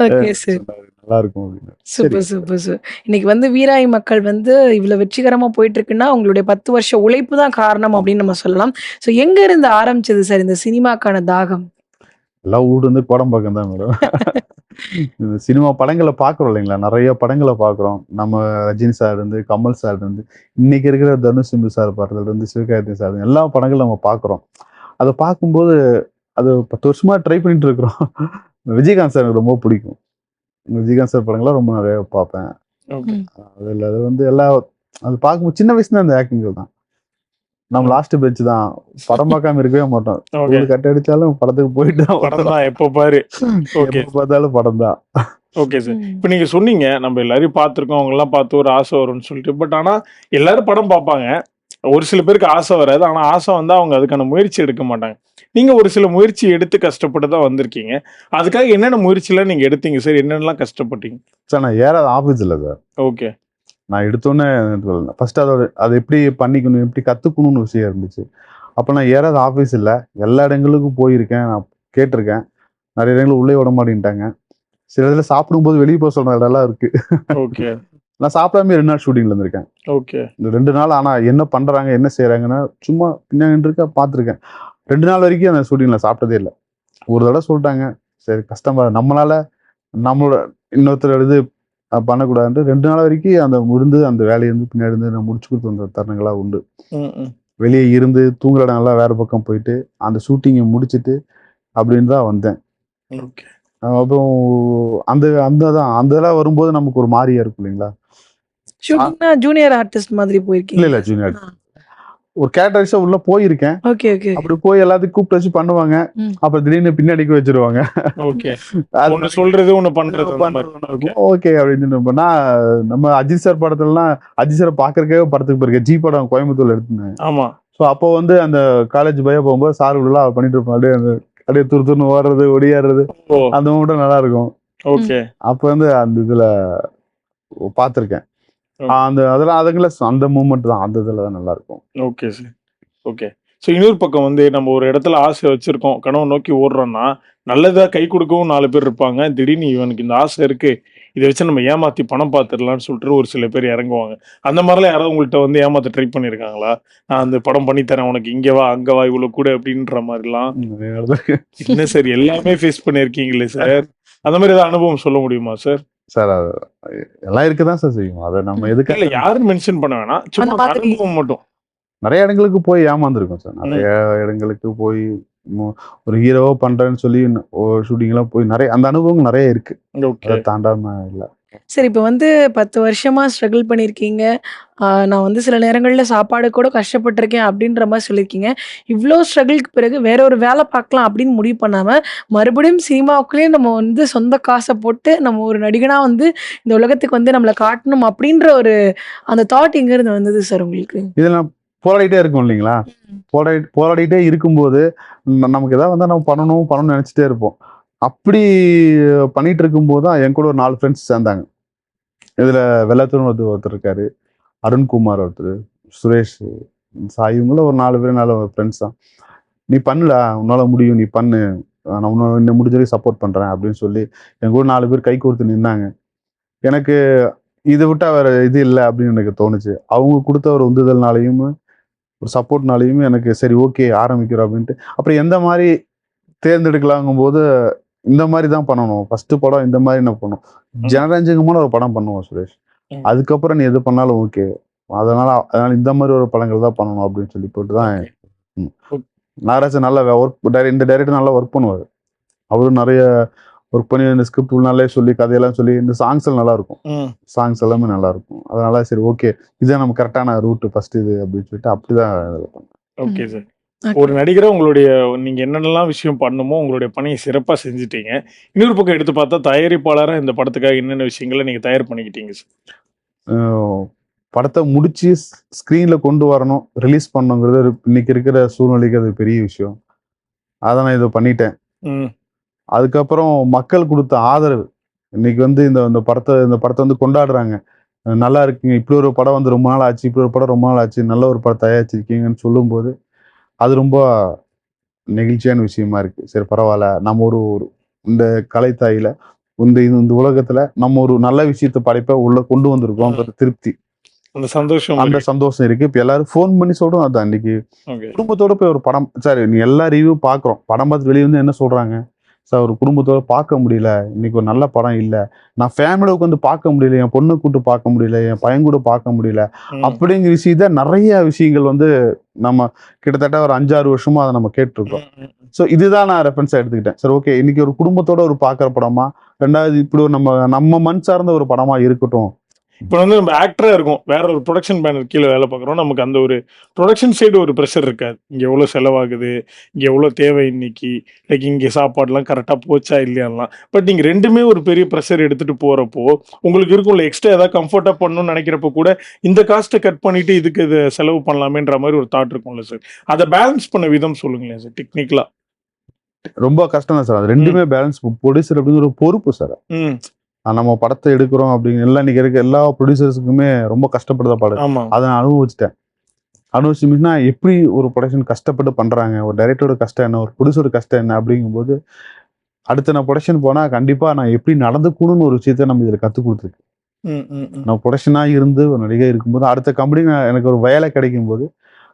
ஓகே சார் சொன்னாரு, நல்லா இருக்கும் அப்படின்னு. சூப்பர் சூப்பர் சார் இன்னைக்கு வந்து வீராய் மக்கள் வந்து இவ்வளவு வெற்றிகரமா போயிட்டு இருக்குன்னா உங்களுடைய பத்து வருஷ உழைப்பு தான் காரணம் அப்படின்னு நம்ம சொல்லலாம். ஸோ எங்க இருந்து ஆரம்பிச்சது சார் இந்த சினிமாக்கான தாகம்? எல்லாம் ஊடு வந்து படம் பார்க்க தான் மேடம். இந்த சினிமா படங்களை பார்க்குறோம் இல்லைங்களா? நிறைய படங்களை பார்க்குறோம். நம்ம ரஜினி சார் இருந்து கமல் சார் இருந்து இன்னைக்கு இருக்கிற தனுஷ் சிம்பு சார் பாடுறதுல இருந்து சிவகார்த்தி சார் எல்லா படங்களும் நம்ம பார்க்குறோம். அதை பார்க்கும்போது அது பத்து வருஷமா ட்ரை பண்ணிட்டு இருக்கிறோம். விஜயகாந்த் சார் எனக்கு ரொம்ப பிடிக்கும். விஜயகாந்த் சார் படங்கள்லாம் ரொம்ப நிறைய பார்ப்பேன். அதில் அது வந்து எல்லா அது பார்க்கும்போது சின்ன வயசுல அந்த ஆக்டிங்கள் தான். நம்ம லாஸ்ட் பெஞ்ச் தான். படம் பார்க்காம இருக்கவே மாட்டோம். கட் அடிச்சாலும் படத்துக்கு போயிட்டு தான் படம் தான் எப்போ பாரு. ஓகே பார்த்தாலும் படம் தான். ஓகே சார் இப்போ நீங்க சொன்னீங்க நம்ம எல்லாரையும் பார்த்துருக்கோம் அவங்க எல்லாம் பார்த்து ஒரு ஆசை வரும்னு சொல்லிட்டு. பட் ஆனா எல்லாரும் படம் பார்ப்பாங்க. ஒரு சில பேருக்கு ஆசை வராது. ஆனா ஆசை வந்தா அவங்க அதுக்கான முயற்சி எடுக்க மாட்டாங்க. நீங்க ஒரு சில முயற்சி எடுத்து கஷ்டப்பட்டு தான் வந்திருக்கீங்க. அதுக்காக என்னென்ன முயற்சிலாம் நீங்க எடுத்தீங்க சார் என்னென்னலாம் கஷ்டப்பட்டீங்க? சார் நான் ஏறாத ஆஃபீஸ் இல்லை சார் ஓகே நான் எடுத்தோன்னே ஃபர்ஸ்ட் அதோட அதை எப்படி பண்ணிக்கணும் எப்படி கத்துக்கணும்னு விஷயம் இருந்துச்சு. அப்போ நான் ஏறாத ஆஃபீஸ் இல்லை. எல்லா இடங்களுக்கும் போயிருக்கேன். நான் கேட்டிருக்கேன். நிறைய இடங்கள் உள்ளே விட மாட்டேன்ட்டாங்க. சில இதில் சாப்பிடும்போது வெளியே போக சொல்ற இடம்லாம் இருக்கு. ஓகே நான் சாப்பிடாம ரெண்டு நாள் ஷூட்டிங்ல இருந்திருக்கேன். ஓகே இந்த ரெண்டு நாள் ஆனா என்ன பண்றாங்க என்ன செய்யறாங்கன்னா சும்மா பின்னாடி இருக்க பார்த்துருக்கேன். ரெண்டு நாள் வரைக்கும் அந்த ஷூட்டிங்ல சாப்பிட்டதே இல்லை. ஒரு தடவை சொல்லிட்டாங்க. சரி கஷ்டமா நம்மளால நம்மளோட இன்னொருத்தர் இது அஹ், பண்ணக்கூடாதுன்ட்டு ரெண்டு நாள் வரைக்கும் அந்த இருந்து அந்த வேலையை வந்து பின்னாடி இருந்து நான் முடிச்சு கொடுத்து வந்த தருணங்களா உண்டு. வெளியே இருந்து தூங்குற இடங்கள்லாம் வேற பக்கம் போயிட்டு அந்த ஷூட்டிங்கை முடிச்சிட்டு அப்படின்னு தான் வந்தேன். அப்புறம் அந்த அந்த தான் அந்த இதெல்லாம் வரும்போது நமக்கு ஒரு மாதிரியா இருக்கும் இல்லைங்களா? ஜூனியர் ஆர்டிஸ்ட் மாதிரி இல்ல போயிருக்கீங்க இல்ல ஜூனியர் ஒரு கேரக்டர்ஸா உள்ள போயிருக்கேன். ஓகே ஓகே அப்படி போய் எல்லாத்தையும் கூப்பிட்டு வச்சு பண்ணுவாங்க. அப்புறம் திடீர்னு பின்னாடிக்கு வச்சிருவாங்க. ஓகே ஒன்னு சொல்றது ஒன்னு பண்றது. ஓகே அப்படின்னு சொன்னோம்னா நம்ம அஜித் சார் படத்துலலாம் அஜித் சார் பாக்குறக்கே படத்துக்கு போயிருக்கேன். ஜி படம் கோயம்புத்தூர்ல எடுத்துனேன் ஆமா. ஸோ அப்போ வந்து அந்த காலேஜ் பைய போகும்போது சார் உள்ள பண்ணிட்டு இருப்போம். அப்படியே அந்த அப்படியே துரு துருன்னு ஓடுறது ஒடியாடுறது அந்த மட்டும் நல்லா இருக்கும். ஓகே அப்போ வந்து அந்த இதுல பார்த்துருக்கேன். அந்த அதெல்லாம் அதுங்கள அந்த மூமெண்ட் தான் அந்த இதுல தான் நல்லா இருக்கும் ஓகே சார் ஓகே ஸோ இன்னொரு பக்கம் வந்து நம்ம ஒரு இடத்துல ஆசை வச்சிருக்கோம். கனவு நோக்கி ஓடுறோம்னா நல்லதா கை கொடுக்கவும் நாலு பேர் இருப்பாங்க. திடீர்னு இவனுக்கு இந்த ஆசை இருக்கு. இதை வச்சு நம்ம ஏமாத்தி பணம் பார்த்துடலாம்னு சொல்லிட்டு ஒரு சில பேர் இறங்குவாங்க. அந்த மாதிரிலாம் யாராவது உங்கள்கிட்ட வந்து ஏமாத்த ட்ரை பண்ணியிருக்காங்களா நான் அந்த படம் பண்ணி தரேன் உனக்கு இங்க வா அங்க வா இவ்வளவு கூட அப்படின்ற மாதிரிலாம். என்ன சார் எல்லாமே ஃபேஸ் பண்ணியிருக்கீங்களே சார் அந்த மாதிரி ஏதாவது அனுபவம் சொல்ல முடியுமா சார் சார் எல்லாம் இருக்கதான் சார் செய்யும். அதை நம்ம எதுக்கு இல்ல யாரும் மென்ஷன் பண்ண வேணாம் சும்மா அனுபவம் மட்டும். நிறைய இடங்களுக்கு போய் ஏமாந்துருக்கோம் சார். நிறைய இடங்களுக்கு போய் ஒரு ஹீரோவா பண்றேன்னு சொல்லி ஷூட்டிங் எல்லாம் போய் நிறைய அந்த அனுபவம் நிறைய இருக்கு. ஓகே. அதை தாண்டாம இல்ல. சரி இப்போ வந்து பத்து வருஷமா ஸ்ட்ரகிள் பண்ணியிருக்கீங்க ஆஹ் நான் வந்து சில நேரங்களில் சாப்பாடு கூட கஷ்டப்பட்டிருக்கேன் அப்படின்ற மாதிரி சொல்லியிருக்கீங்க இவ்வளோ ஸ்ட்ரகிள்க்கு பிறகு வேற ஒரு வேலை பார்க்கலாம் அப்படின்னு முடிவு பண்ணாம மறுபடியும் சினிமாவுக்குள்ளேயே நம்ம வந்து சொந்த காசை போட்டு நம்ம ஒரு நடிகனா வந்து இந்த உலகத்துக்கு வந்து நம்மளை காட்டணும் அப்படின்ற ஒரு அந்த தாட் எங்கேருந்து வந்தது சார் உங்களுக்கு? இதெல்லாம் போராடிட்டே இருக்கும் இல்லைங்களா? போராடி போராடிட்டே இருக்கும்போது ந- நமக்கு ஏதாவது வந்தா நம்ம பண்ணணும் பண்ணணும்னு நினைச்சிட்டே இருப்போம். அப்படி பண்ணிட்டு இருக்கும்போது தான் என் கூட ஒரு நாலு ஃப்ரெண்ட்ஸ் சேர்ந்தாங்க. இதில் வெள்ளத்தூர் ஒருத்தர் ஒருத்தர் இருக்காரு அருண்குமார் ஒருத்தர் சுரேஷ் சாய் இவங்களும் ஒரு நாலு பேர் நல்ல ஃப்ரெண்ட்ஸ் தான். நீ பண்ணல உன்னால் முடியும் நீ பண்ணு. நான் உன்னை இன்னும் முடிஞ்சதை சப்போர்ட் பண்ணுறேன் அப்படின்னு சொல்லி என் கூட நாலு பேர் கை கொடுத்து நின்னாங்க. எனக்கு இதை விட்டால் வேற இது இல்லை அப்படின்னு எனக்கு தோணுச்சு. அவங்க கொடுத்த ஒரு உந்துதல்னாலையும் ஒரு சப்போர்ட்னாலையும் எனக்கு சரி ஓகே ஆரம்பிக்கிறோம் அப்படின்ட்டு. அப்புறம் எந்த மாதிரி தேர்ந்தெடுக்கலாங்கும் போது இந்த மாதிரி தான் பண்ணணும். ஃபர்ஸ்ட் படம் இந்த மாதிரி என்ன பண்ணும் ஜனரஞ்சகமான ஒரு படம் பண்ணுவோம் சுரேஷ். அதுக்கப்புறம் நீ எது பண்ணாலும் ஓகே. அதனால அதனால இந்த மாதிரி ஒரு படங்கள் தான் பண்ணணும் அப்படின்னு சொல்லி போட்டு தான். நாகராஜன் நல்லா ஒர்க் இந்த டைரக்டர் நல்லா ஒர்க் பண்ணுவார். அவரும் நிறைய ஒர்க் பண்ணி இந்த ஸ்கிரிப்ட் நாளே சொல்லி கதையெல்லாம் சொல்லி இந்த சாங்ஸ் எல்லாம் நல்லா இருக்கும் சாங்ஸ் எல்லாமே நல்லா இருக்கும் அதனால சரி ஓகே. இதுதான் நம்ம கரெக்டான ரூட் ஃபர்ஸ்ட் இது அப்படின்னு சொல்லிட்டு அப்படிதான். ஓகே சார் ஒரு நடிகரை உங்களுடைய நீங்க என்னென்னலாம் விஷயம் பண்ணுமோ உங்களுடைய பணியை சிறப்பா செஞ்சுட்டீங்க. இன்னொரு பக்கம் எடுத்து பார்த்தா தயாரிப்பாளரா இந்த படத்துக்காக என்னென்ன விஷயங்களை நீங்க தயார் பண்ணிக்கிட்டீங்க படத்தை முடிச்சு ஸ்க்ரீன்ல கொண்டு வரணும் ரிலீஸ் பண்ணணுங்கிறது ஒரு- இன்னைக்கு இருக்கிற சூழ்நிலைக்கு அது பெரிய விஷயம். அதை நான் இதை பண்ணிட்டேன். அதுக்கப்புறம் மக்கள் கொடுத்த ஆதரவு. இன்னைக்கு வந்து இந்த இந்த படத்தை இந்த படத்தை வந்து கொண்டாடுறாங்க. நல்லா இருக்குங்க இப்படி ஒரு படம் வந்து ரொம்ப நாள் ஆச்சு இப்படி ஒரு படம் ரொம்ப நாள் ஆச்சு நல்ல ஒரு படம் தயாரிச்சிருக்கீங்கன்னு சொல்லும்போது அது ரொம்ப நெகிழ்ச்சியான விஷயமா இருக்கு. சரி பரவாயில்ல. நம்ம ஒரு ஒரு இந்த கலைத்தாயில இந்த இந்த உலகத்துல நம்ம ஒரு நல்ல விஷயத்த படைப்ப உள்ள கொண்டு வந்திருக்கோம் திருப்தி. அந்த சந்தோஷம் அந்த சந்தோஷம் இருக்கு. இப்ப எல்லாரும் ஃபோன் பண்ணி சொல்றோம் அதான். இன்னைக்கு ஓகே. குடும்பத்தோட போய் ஒரு படம் சார் நீ எல்லா ரிவ்யூ பாக்குறோம் படம் பார்த்து வெளியே வந்து என்ன சொல்றாங்க? சார் ஒரு குடும்பத்தோட பார்க்க முடியல. இன்னைக்கு ஒரு நல்ல படம் இல்ல. நான் ஃபேமிலியோட உட்காந்து பார்க்க முடியல. என் பொண்ணு கூட்டு பார்க்க முடியல. என் பையன் கூட பார்க்க முடியல. அப்படிங்கிற விஷயத்த நிறைய விஷயங்கள் வந்து நம்ம கிட்டத்தட்ட ஒரு அஞ்சாறு வருஷமா அதை நம்ம கேட்டிருக்கோம். ஸோ இதுதான் நான் ரெஃபரன்ஸா எடுத்துக்கிட்டேன். சரி ஓகே இன்னைக்கு ஒரு குடும்பத்தோட ஒரு பார்க்குற படமா? ரெண்டாவது இப்படி ஒரு நம்ம நம்ம மண் சார்ந்த ஒரு படமா இருக்கட்டும். இப்போ வந்து நம்ம ஆக்டரா இருக்கும். வேற ஒரு ப்ரொடக்ஷன் பேனர் கீழே வேலை பார்க்குறோம். நமக்கு அந்த ஒரு ப்ரொடக்ஷன் சைடு ஒரு ப்ரெஷர் இருக்காது. இங்க எவ்வளவு செலவாகுது? இங்க எவ்வளவு தேவை இன்னைக்கு? லைக் இங்க சாப்பாடுலாம் கரெக்டா போச்சா இல்லையாலாம் பட் நீங்க ரெண்டுமே ஒரு பெரிய ப்ரெஷர் எடுத்துட்டு போறப்போ உங்களுக்கு இருக்கும்ல எக்ஸ்ட்ரா ஏதாவது கம்ஃபர்ட்டா பண்ணணும்னு நினைக்கிறப்ப கூட இந்த காஸ்ட்டை கட் பண்ணிட்டு இதுக்கு இது செலவு பண்ணலாமேன்ற மாதிரி ஒரு தாட் இருக்கும்ல சார் அதை பேலன்ஸ் பண்ண விதம் சொல்லுங்களேன் சார் டெக்னிக்கலா ரொம்ப கஷ்டம் தான் சார் அது ரெண்டுமே பேலன்ஸ் ப்ரொடியூசர் அப்படிங்கிற ஒரு பொறுப்பு சார் ம். நம்ம படத்தை எடுக்கிறோம் அப்படிங்கிற எல்லாம் இன்னைக்கு இருக்க எல்லா ப்ரொடியூசர்ஸுக்குமே ரொம்ப கஷ்டப்படுத படம் ஆமா. அதை நான் அனுபவிச்சிட்டேன். அனுபவிச்சுன்னா எப்படி ஒரு ப்ரொடக்ஷன் கஷ்டப்பட்டு பண்றாங்க? ஒரு டைரக்டரோட கஷ்டம் என்ன? ஒரு ப்ரொடியூசரோட கஷ்டம் என்ன? அப்படிங்கும்போது அடுத்த நான் ப்ரொடக்ஷன் போனா கண்டிப்பா நான் எப்படி நடந்துக்கணும்னு ஒரு விஷயத்த நம்ம இதுல கத்து கொடுத்துருக்கு. நான் ப்ரொடக்ஷனா இருந்து ஒரு நடிகை இருக்கும்போது அடுத்த கம்பெனி எனக்கு ஒரு வேலை கிடைக்கும் போது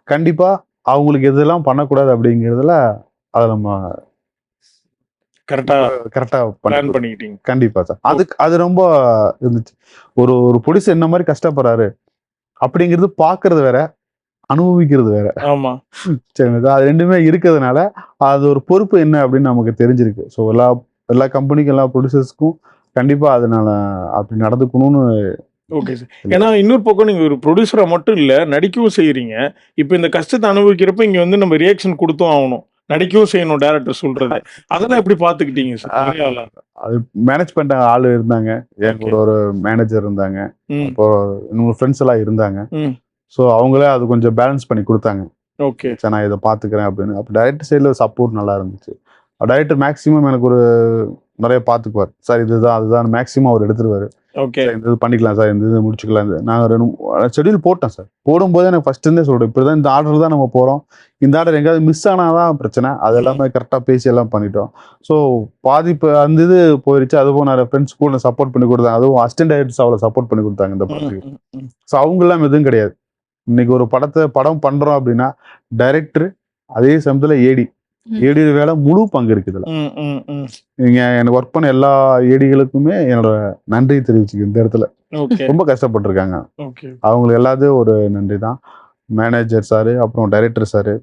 கண்டிப்பா அவங்களுக்கு எதெல்லாம் பண்ணக்கூடாது அப்படிங்கிறதுல அதை நம்ம கரெக்டா கரெக்டா பிளான் பண்ணி பண்ணிக்கிட்டீங்க. கண்டிப்பா சார். அதுக்கு அது ரொம்ப இருந்துச்சு. ஒரு ஒரு புடிசு என்ன மாதிரி கஷ்டப்படுறாரு? அப்படிங்கிறது பாக்குறது வேற அனுபவிக்கிறது வேற. ஆமா. சரிங்களா அது ரெண்டுமே இருக்கிறதுனால அது ஒரு பொறுப்பு என்ன அப்படின்னு நமக்கு தெரிஞ்சிருக்கு. ஸோ எல்லா எல்லா கம்பெனிக்கும் எல்லா ப்ரொடியூசர்ஸ்க்கும் கண்டிப்பா அதனால அப்படி நடந்துக்கணும்னு ஓகே சார் ஏன்னா இன்னொரு பக்கம் நீங்க ஒரு ப்ரொடியூசரா மட்டும் இல்ல நடிக்கவும் செய்யறீங்க. இப்போ இந்த கஷ்டத்தை அனுபவிக்கிறப்ப இங்க வந்து நம்ம ரியாக்ஷன் கொடுத்தும் ஆகணும். நடிக்கவும் செய்யணும் டேரக்டர் சொல்றது. அதெல்லாம் எப்படி பாத்துக்கிட்டீங்க சார்? அது மேனேஜ் பண்ண ஆள் இருந்தாங்க. என் கூட ஒரு மேனேஜர் இருந்தாங்க. ம். இப்போ இன்னொரு ஃப்ரெண்ட்ஸ் எல்லாம் இருந்தாங்க. ஸோ அவங்களே அது கொஞ்சம் பேலன்ஸ் பண்ணி கொடுத்தாங்க. ஓகே சரி நான் இதை பார்த்துக்கிறேன் அப்படின்னு. அப்போ டைரக்டர் சைடில் சப்போர்ட் நல்லா இருந்துச்சு. டைரக்டர் மேக்ஸிமம் எனக்கு ஒரு நிறைய பார்த்துக்குவார். சார் இதுதான் அதுதான் மேக்ஸிமம் அவர் எடுத்துருவாரு. ஓகே இந்த இது பண்ணிக்கலாம் சார் இந்த இது முடிச்சுக்கலாம். இந்த நாங்கள் ரெண்டு ஷெடியூல் போட்டோம் சார். போடும்போது எனக்கு ஃபர்ஸ்ட் இருந்தே சொல்கிறேன் இப்படி தான் இந்த ஆர்டர் தான் நம்ம போகிறோம் இந்த ஆர்டர் எங்கேயாவது மிஸ் ஆனாதான் பிரச்சனை. அது எல்லாமே கரெக்டாக பேசி எல்லாம் பண்ணிட்டோம். ஸோ பாதிப்பு அந்த இது போயிருச்சு. அதுவும் நிறைய ஃப்ரெண்ட்ஸ் கூட சப்போர்ட் பண்ணி கொடுத்தாங்க அதுவும் அசிஸ்டன்ட் டைரக்டர்ஸ் அவ்வளோ சப்போர்ட் பண்ணி கொடுத்தாங்க இந்த படத்துக்கு. ஸோ அவங்கெல்லாம் எதுவும் கிடையாது. இன்னைக்கு ஒரு படத்தை படம் பண்றோம் அப்படின்னா டைரக்டர் அதே சமயத்துல ஏடி. ஏடி வேலை முழு பங்கு இருக்கு இதுல. நீங்க எனக்கு ஒர்க் பண்ண எல்லா ஏடிகளுக்குமே என்னோட நன்றி தெரிவிச்சுக்க இந்த இடத்துல. ஓகே. ரொம்ப கஷ்டப்பட்டிருக்காங்க. ஓகே. அவங்களுக்கு எல்லாத்தையும் ஒரு நன்றி தான். மேனேஜர் சாரு அப்புறம் டைரக்டர் சாரு.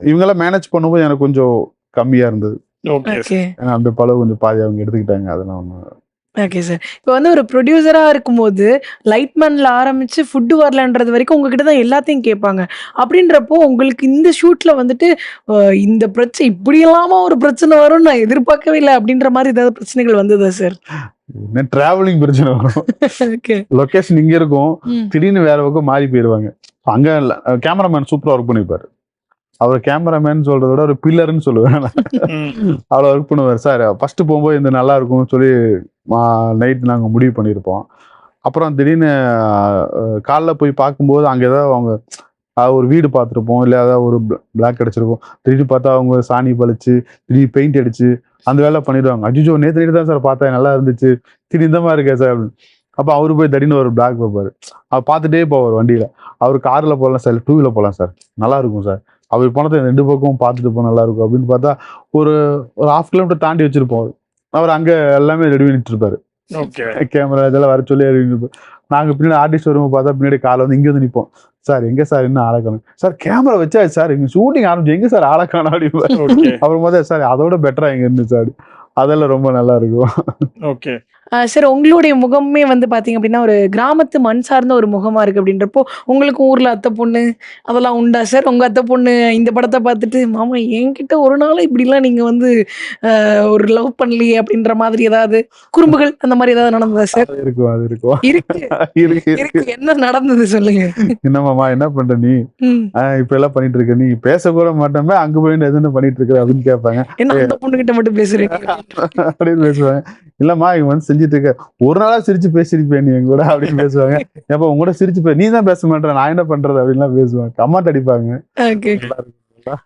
இவங்கெல்லாம் மேனேஜ் பண்ணும்போது எனக்கு கொஞ்சம் கம்மியா இருந்தது. ஏன்னா அந்த பழவு கொஞ்சம் பாதி அவங்க எடுத்துக்கிட்டாங்க. அதெல்லாம் ஒண்ணு ஓகே சார் இப்போ வந்து ஒரு ப்ரொடியூசரா இருக்கும்போது லைட்மேன்ல ஆரம்பிச்சு ஃபுட்டு வரலன்றது வரைக்கும் உங்ககிட்ட தான் எல்லாத்தையும் கேட்பாங்க. அப்படின்றப்போ உங்களுக்கு இந்த ஷூட்ல வந்துட்டு அஹ், இந்த பிரச்சனை இப்படி இல்லாம ஒரு பிரச்சனை வரும்னு நான் எதிர்பார்க்கவே இல்லை அப்படின்ற மாதிரி ஏதாவது பிரச்சனைகள் வந்ததா சார் என்ன டிராவலிங் பிரச்சனை வரும். ஓகே லொகேஷன் இங்க இருக்கும். திடீர்னு வேற பக்கம் மாறி போயிடுவாங்க. அங்க கேமராமேன் சூப்பரா ஒர்க் பண்ணிப்பாரு. அவர் கேமராமேன் சொல்றத விட ஒரு பில்லர்னு சொல்லுவேன் நான். அவ்வளோ ஒர்க் பண்ணுவார். சார் ஃபர்ஸ்ட் போகும்போது இந்த நல்லா இருக்கும்னு சொல்லி நைட் நாங்கள் முடிவு பண்ணியிருப்போம் அப்புறம் திடீர்னு காலைல போய் பார்க்கும்போது அங்கே ஏதாவது அவங்க ஒரு வீடு பார்த்துருப்போம் இல்லை ஏதாவது ஒரு பிளாக் அடிச்சிருப்போம். திடீர்னு பார்த்தா அவங்க சாணி பழிச்சு திடீர்னு பெயிண்ட் அடிச்சு அந்த வேலை பண்ணிடுவாங்க. அஜிஜோ நேற்று நேற்று தான் சார் பார்த்தேன் நல்லா இருந்துச்சு. திடீர்னு இந்த மாதிரி இருக்கே சார் அப்படின்னு. அப்போ அவரு போய் திடீர்னு ஒரு பிளாக் பார்ப்பார். அவர் பார்த்துட்டே போவார் வண்டியில். அவர் காரில் போகலாம் சார் டூ வீலர் போகலாம் சார். நல்லா இருக்கும் சார். அவர் போனதை ரெண்டு பக்கமும் பார்த்துட்டு போக நல்லா இருக்கும் அப்படின்னு பார்த்தா ஒரு ஒரு ஹாஃப் கிலோமீட்டர் தாண்டி வச்சிருப்போம். அவர். அங்க எல்லாமே ரெடி பண்ணிட்டு இருப்பாரு ஓகே கேமரா இதெல்லாம் வர சொல்லி ரெடி பண்ணிருப்பாரு நாங்க பின்னாடி ஆர்டிஸ்ட் வரும்போது பார்த்தா பின்னாடி காலை வந்து இங்க வந்து நிப்போம். சார் எங்க சார் இன்னும் ஆளை காணும்? சார் கேமரா வச்சா சார். எங்க ஷூட்டிங் ஆரம்பிச்சு. எங்க சார் ஆளை காணும்? அப்படின்னு அப்புறம் பார்த்தா சார் அதோட பெட்டரா எங்க இருந்து சார். அதெல்லாம் ரொம்ப நல்லா இருக்கும். ஓகே சார் உங்களுடைய முகமே வந்து பாத்தீங்க அப்படின்னா ஒரு கிராமத்து மண் சார்ந்த ஒரு முகமா இருக்கு அப்படின்றப்போ உங்களுக்கு ஊர்ல அத்தை பொண்ணு அதெல்லாம் உண்டா? சார் உங்க அத்தை பொண்ணு இந்த படத்தை பார்த்துட்டு மாமா என்கிட்ட ஒரு நாள் இப்படிலாம் நீங்க வந்து ஒரு லவ் பண்ணலையே அப்படின்ற மாதிரி ஏதாவது குறும்புகள் அந்த மாதிரி ஏதாவது நடந்ததா சார்? இருக்கும் அது இருக்கும். இருக்கு. என்ன நடந்தது சொல்லுங்க. என்னமாமா என்ன பண்ற நீ? இப்ப எல்லாம் பண்ணிட்டு இருக்க நீ பேச கூட மாட்டோமே அங்க போய் எதுன்னு பண்ணிட்டு இருக்க அப்படின்னு கேட்பாங்க. என்ன அந்த பொண்ணு கிட்ட மட்டும் பேசுறீங்க? அப்படின்னு பேசுவாங்க. இல்லம்மா இவங்க வந்து செஞ்சுட்டு இருக்க. ஒரு நாளா சிரிச்சு பேசிருப்பேன் நீ என் கூட அப்படின்னு பேசுவாங்க. எப்ப உங்க கூட சிரிச்சு பே நீ தான் பேச மாட்டேற நான் என்ன பண்றது அப்படின்லாம் பேசுவாங்க. கம்மாட் அடிப்பாங்க. ஓகே.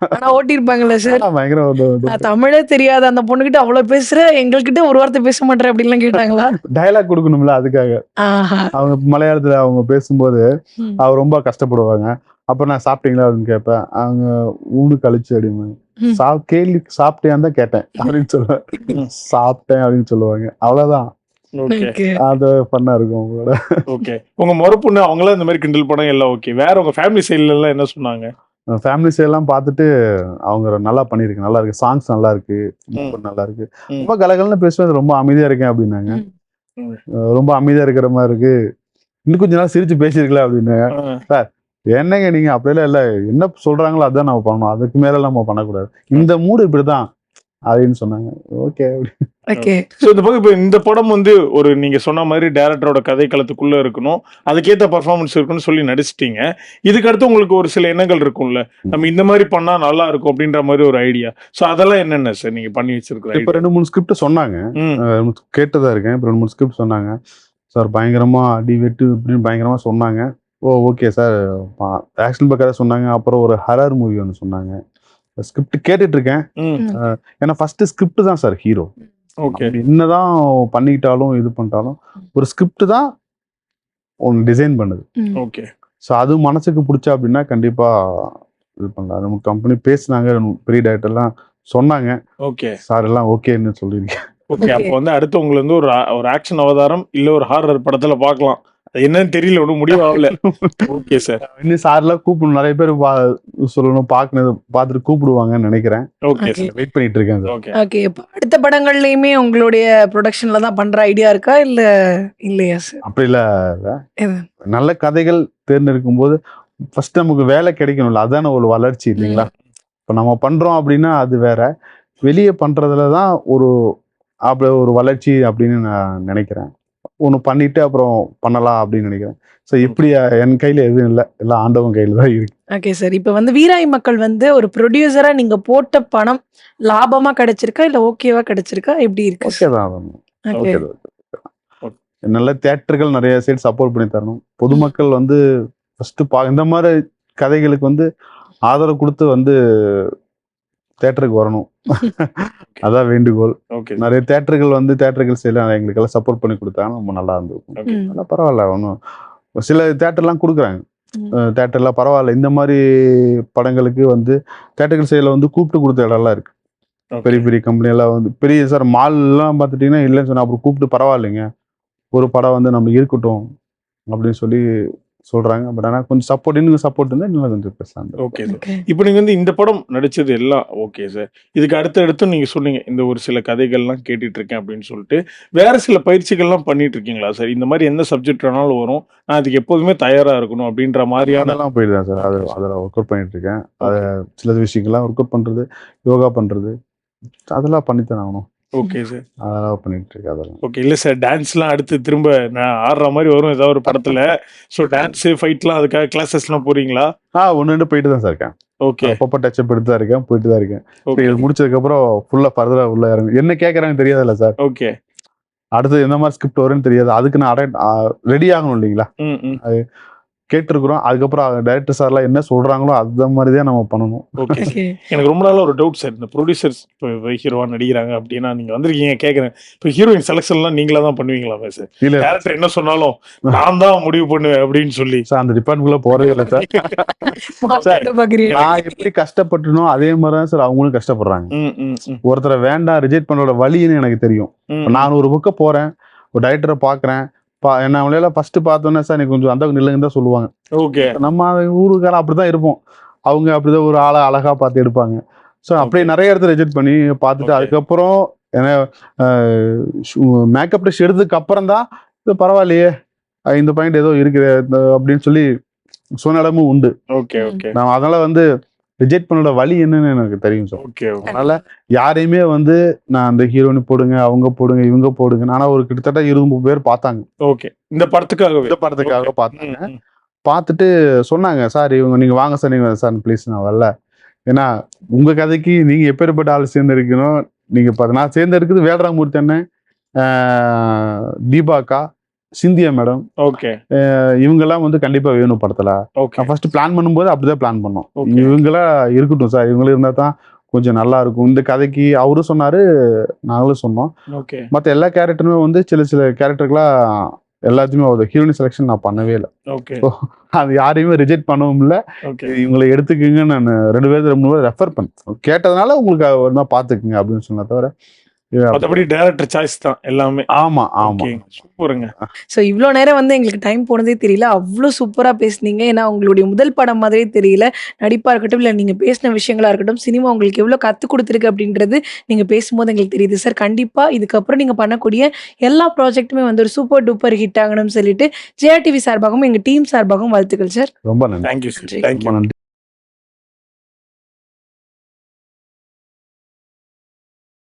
ஆனா ஓட்டிருப்பாங்கல்ல சார்? ஆனா பயங்கர ஒரு தமிழே தெரியாத அந்த பொண்ணுகிட்ட அவ்வளவு பேசுற எங்ககிட்ட ஒரு வார்த்தை பேச மாட்டேற அப்படின்லாம் கேட்டாங்களா? டயலாக் கொடுக்கணும்ல அதுக்காக. அவங்க மலையாளத்துல அவங்க பேசும்போது ம். அவர் ரொம்ப கஷ்டப்படுவாங்க. அப்ப நான் சாப்பிட்டீங்களா அப்படின்னு கேட்பேன். அவங்க ஊனு கழிச்சு ம். சா கேள்வி சாப்பிட்டேன் தான் கேட்டேன் அப்படின்னு சொல்லுவேன். சாப்பிட்டேன் அப்படின்னு சொல்லுவாங்க. அவ்வளவுதான். அது பண்ணா இருக்கும் அவங்களோட ஓகே உங்க முறை பொண்ணு அவங்களாம் இந்த மாதிரி கிண்டல் படம் எல்லாம் ஓகே வேற உங்க ஃபேமிலி சைடுல எல்லாம் என்ன சொன்னாங்க? ஃபேமிலிஸ் எல்லாம் பார்த்துட்டு அவங்க நல்லா பண்ணிருக்கு நல்லா இருக்கு. சாங்ஸ் நல்லா இருக்கு. நல்லா இருக்கு. ரொம்ப கலகலன்னு பேசுவது ரொம்ப அமைதியா இருக்கேன் அப்படின்னாங்க. ரொம்ப அமைதியா இருக்கிற மாதிரி இருக்கு. இன்னும் கொஞ்ச நாள் சிரிச்சு பேசியிருக்கலாம் அப்படின்னு ஆ, என்னங்க நீங்க அப்படியெல்லாம் இல்ல. என்ன சொல்றாங்களோ அதான் நம்ம பண்ணணும். அதுக்கு மேல நம்ம பண்ணக்கூடாது. இந்த மூடு இப்படிதான் அப்படின்னு சொன்னாங்க. ஓகே ஓகே ஸோ இந்த பக்கம் இப்போ இந்த படம் வந்து ஒரு நீங்க சொன்ன மாதிரி டேரக்டரோட கதை களத்துக்குள்ள இருக்கணும். அதுக்கேற்ற பர்ஃபார்மன்ஸ் இருக்குன்னு சொல்லி நடிச்சிட்டீங்க. இதுக்கு அடுத்து உங்களுக்கு ஒரு சில எண்ணங்கள் இருக்கும்ல. நம்ம இந்த மாதிரி பண்ணா நல்லா இருக்கும் அப்படின்ற மாதிரி ஒரு ஐடியா ஸோ அதெல்லாம் என்னென்ன சார் நீங்க பண்ணி வச்சிருக்கிற இப்ப ரெண்டு மூணு ஸ்கிரிப்ட் சொன்னாங்க. கேட்டுதான் இருக்கேன். இப்போ ரெண்டு மூணு ஸ்கிரிப்ட் சொன்னாங்க. சார் பயங்கரமா அடி வெட்டு இப்படின்னு பயங்கரமா சொன்னாங்க. ஓ ஓகே சார் ஆக்ஷன் பக்கம் சொன்னாங்க. அப்புறம் ஒரு ஹரர் மூவி ஒன்று சொன்னாங்க. ஸ்கிரிப்ட் கேட்டுட்டு இருக்கேன். ஏன்னா ஃபர்ஸ்ட் ஸ்கிரிப்ட் தான் சார் ஹீரோ ஓகே. என்னதான் பண்ணிக்கிட்டாலும் இது பண்ணிட்டாலும் ஒரு ஸ்கிரிப்ட் தான் ஒன்று டிசைன் பண்ணுது. ஓகே. ஸோ அது மனசுக்கு பிடிச்சா அப்படின்னா கண்டிப்பா இது பண்ணலாம். நம்ம கம்பெனி பேசுனாங்க பெரிய டேரக்டர்லாம் சொன்னாங்க. ஓகே. சார் எல்லாம் ஓகேன்னு சொல்லியிருக்கேன் ஓகே. அப்போ வந்து அடுத்து உங்களை வந்து ஒரு ஒரு ஆக்ஷன் அவதாரம் இல்ல ஒரு ஹாரர் படத்துல பார்க்கலாம். என்னன்னு தெரியல ஒன்றும் முடிவாகல. ஓகே சார் இன்னும் சார்லாம் கூப்பிடணும். நிறைய பேர் பா- சொல்லணும் பார்க்கணும் பார்த்துட்டு கூப்பிடுவாங்கன்னு நினைக்கிறேன். Okay Okay. சார் வெயிட் பண்ணிட்டு இருக்கேன் ஓகே ஓகே அடுத்த படங்கள்லயுமே உங்களுடைய ப்ரொடக்ஷன்ல தான் பண்ற ஐடியா இருக்கா? இல்ல இல்லையா சார் அப்படி இல்ல? நல்ல கதைகள் தேர்ந்தெடுக்கும் போது ஃபர்ஸ்ட் நமக்கு வேலை கிடைக்கணும்ல. அதான ஒரு வளர்ச்சி இல்லைங்களா? இப்போ நம்ம பண்றோம் அப்படின்னா அது வேற. வெளியே பண்றதுல தான் ஒரு அப்படி ஒரு வளர்ச்சி அப்படின்னு நான் நினைக்கிறேன். ஒன்று பண்ணிட்டு அப்புறம் பண்ணலாம் அப்படின்னு நினைக்கிறேன். ஸோ இப்படி என் கையில எதுவும் இல்லை. எல்லாம் ஆண்டவன் கையில தான் இருக்கு. ஓகே சார் இப்போ வந்து வீராய் மக்கள் வந்து ஒரு ப்ரொடியூசரா நீங்க போட்ட பணம் லாபமா கிடைச்சிருக்கா? இல்ல ஓகேவா கிடைச்சிருக்கா? எப்படி இருக்கு ஓகே தான் ஓகே ஓகே நல்ல தேட்டர்கள் நிறைய சைடு சப்போர்ட் பண்ணி தரணும். பொதுமக்கள் வந்து ஃபர்ஸ்ட் பா இந்த மாதிரி கதைகளுக்கு வந்து ஆதரவு கொடுத்து வந்து தேட்டருக்கு வரணும். அதான் வேண்டுகோள். ஓகே நிறைய தேட்டர்கள் வந்து தேட்டர்கள் சைடில் எங்களுக்கு எல்லாம் சப்போர்ட் பண்ணி கொடுத்தாங்க ரொம்ப நல்லா இருந்திருக்கும். அதெல்லாம் பரவாயில்ல ஒன்றும் சில தேட்டர்லாம் கொடுக்குறாங்க. தேட்டர்லாம் பரவாயில்ல. இந்த மாதிரி படங்களுக்கு வந்து தேட்டர்கள் சைடில் வந்து கூப்பிட்டு கொடுத்த இடம்லாம் இருக்கு. பெரிய பெரிய கம்பெனி எல்லாம் வந்து பெரிய சார் மால்லாம் பார்த்துட்டீங்கன்னா இல்லைன்னு சொன்னா அப்புறம் கூப்பிட்டு பரவாயில்லைங்க. ஒரு படம் வந்து நம்ம இருக்கட்டும் அப்படின்னு சொல்லி சொல்றாங்க. பட் ஆனால் கொஞ்சம் சப்போர்ட் இன்னும் சப்போர்ட் இருந்தால் இன்னும் கொஞ்சம் பேசலாம். ஓகே சார் இப்போ நீங்க வந்து இந்த படம் நடிச்சது எல்லாம் ஓகே சார் இதுக்கு அடுத்த அடுத்து நீங்க சொன்னீங்க இந்த ஒரு சில கதைகள்லாம் கேட்டுட்டு இருக்கேன் அப்படின்னு சொல்லிட்டு. வேற சில பயிற்சிகள்லாம் பண்ணிட்டு இருக்கீங்களா சார் இந்த மாதிரி எந்த சப்ஜெக்ட் வேணாலும் வரும். நான் அதுக்கு எப்போதுமே தயாரா இருக்கணும் அப்படின்ற மாதிரியான அதெல்லாம் போயிடுதான் சார் அது அதில் ஒர்க் அவுட் பண்ணிட்டு இருக்கேன் அதை சில விஷயங்கள்லாம் ஒர்க் அவுட் பண்றது யோகா பண்றது அதெல்லாம் பண்ணித்தான் ஆகணும். ஓகே சார் அதெல்லாம் பண்ணிட்டு இருக்கேன் அதெல்லாம். ஓகே இல்ல சார் டான்ஸ்லாம் அடுத்து திரும்ப நான் ஆடுற மாதிரி வரும். ஏதாவது ஒரு படத்துல. ஸோ டான்ஸ் ஃபைட்லாம் அதுக்காக கிளாஸஸ்லாம் போறீங்களா? ஆ ஒன்று ரெண்டு போயிட்டு தான் சார் இருக்கேன். ஓகே அப்பப்போ டச்சப் எடுத்து தான் இருக்கேன் போயிட்டு தான் இருக்கேன். இது முடிச்சதுக்கு அப்புறம் ஃபுல்லா ஃபர்தரா உள்ள இறங்கு என்ன கேட்கறாங்க தெரியாதுல்ல சார் ஓகே அடுத்து எந்த மாதிரி ஸ்கிரிப்ட் வரும்னு தெரியாது. அதுக்கு நான் அடை ரெடி ஆகணும் இல்லைங்களா? ம் கேட்டிருக்கிறோம். அதுக்கப்புறம் டைரக்டர் சார்லாம் என்ன சொல்றாங்களோ அந்த மாதிரி தான் நம்ம பண்ணணும். ஓகே எனக்கு ரொம்ப நாளா ஒரு டவுட் சார் இந்த ப்ரொடியூசர்ஸ் இப்போ ஹீரோவா நடிக்கிறாங்க அப்படின்னா நீங்க வந்திருக்கீங்க கேட்குறேன் இப்போ ஹீரோயின் செலெக்ஷன்லாம் நீங்களா தான் பண்ணுவீங்களா சார் இல்ல டேரக்டர் என்ன சொன்னாலும் நான் தான் முடிவு பண்ணுவேன் அப்படின்னு சொல்லி. சார் அந்த டிபார்ட்மெண்ட்ல போறதே இல்லை சார் பாக்குறீங்க. நான் எப்படி கஷ்டப்பட்டனோ அதே மாதிரி தான் சார் அவங்களும் கஷ்டப்படுறாங்க. ஒருத்தரை வேண்டாம் ரிஜெக்ட் பண்ணோட வழின்னு எனக்கு தெரியும். நான் ஒரு புக்கை போறேன் ஒரு டைரக்டரை பாக்குறேன் பா என்ன அவங்களெல்லாம் ஃபர்ஸ்ட் பார்த்தோன்னே சார் எனக்கு கொஞ்சம் அந்த நில்லுங்க தான் சொல்லுவாங்க. ஓகே நம்ம ஊருக்காரன் அப்படிதான் இருப்போம். அவங்க அப்படிதான் ஒரு ஆளை அழகா பார்த்து எடுப்பாங்க. ஸோ அப்படியே நிறைய இடத்துல ரிஜெக்ட் பண்ணி பார்த்துட்டு. அதுக்கப்புறம் ஏன்னா மேக்கப் டெஸ்ட் எடுத்ததுக்கு அப்புறம் தான் இது பரவாயில்லையே இந்த பாயிண்ட் ஏதோ இருக்குது அப்படின்னு சொல்லி சொன்ன இடமும் உண்டு. ஓகே ஓகே நான் அதனால வந்து ரிஜெக்ட் பண்ணோட வழி என்னன்னு எனக்கு தெரியும் சார் ஓகே அதனால யாரையுமே வந்து நான் அந்த ஹீரோயின் போடுங்க அவங்க போடுங்க இவங்க போடுங்க ஆனா ஒரு கிட்டத்தட்ட இருபது பேர் பார்த்தாங்க. ஓகே இந்த படத்துக்காகவே? இந்த படத்துக்காக. பார்த்தாங்க. பார்த்துட்டு சொன்னாங்க சார் இவங்க நீங்க வாங்க சார் நீங்க சார் ப்ளீஸ் நான் வரல. ஏன்னா உங்க கதைக்கு நீங்க எப்பேற்பட்ட ஆள் சேர்ந்து இருக்கணும் நீங்க நான் சேர்ந்து இருக்குது வேடராமூர்த்தி அண்ணன் தீபாக்கா சிந்தியா மேடம். ஓகே. இவங்கெல்லாம் வந்து கண்டிப்பா வேணும் படத்துல. ஃபர்ஸ்ட் பிளான் பண்ணும்போது அப்படிதான் பிளான் பண்ணோம். இவங்களா இருக்கட்டும் சார். இவங்களும் இருந்தா தான் கொஞ்சம் நல்லா இருக்கும். இந்த கதைக்கு அவரும் சொன்னாரு நாங்களும் சொன்னோம். மற்ற எல்லா கேரக்டருமே வந்து சில சில கேரக்டருக்குலாம் எல்லாத்தையுமே ஒரு ஹீரோயின் செலெக்ஷன் நான் பண்ணவே இல்லை. ஓகே. அது யாரையுமே ரிஜெக்ட் பண்ணவும் இல்லை. இவங்களை எடுத்துக்குங்க நான் ரெண்டு பேர் மூணு பேர் ரெஃபர் பண்ணேன். கேட்டதுனால உங்களுக்கு ஒரு பார்த்துக்குங்க அப்படின்னு சொன்ன தவிர மற்றபடி டேரக்டர் சாய்ஸ் தான் எல்லாமே. ஆமா ஆமா. ஓகே சூப்பருங்க. ஸோ இவ்வளோ நேரம் வந்து எங்களுக்கு டைம் போனதே தெரியல. அவ்வளோ சூப்பராக பேசுனீங்க. ஏன்னா உங்களுடைய முதல் படம் மாதிரியே தெரியல. நடிப்பாக இருக்கட்டும் இல்லை நீங்கள் பேசின விஷயங்களா இருக்கட்டும் சினிமா உங்களுக்கு எவ்வளோ கற்றுக் கொடுத்துருக்கு அப்படின்றது நீங்கள் பேசும்போது எங்களுக்கு தெரியுது. சார் கண்டிப்பாக இதுக்கப்புறம் நீங்கள் பண்ணக்கூடிய எல்லா ப்ராஜெக்ட்டுமே வந்து ஒரு சூப்பர் டூப்பர் ஹிட் ஆகணும்னு சொல்லிட்டு ஜெயா டிவி சார்பாகவும் எங்கள் டீம் சார்பாகவும் வாழ்த்துக்கள் சார் ரொம்ப நன்றி. Thank you sir. தேங்க்யூ நன்றி.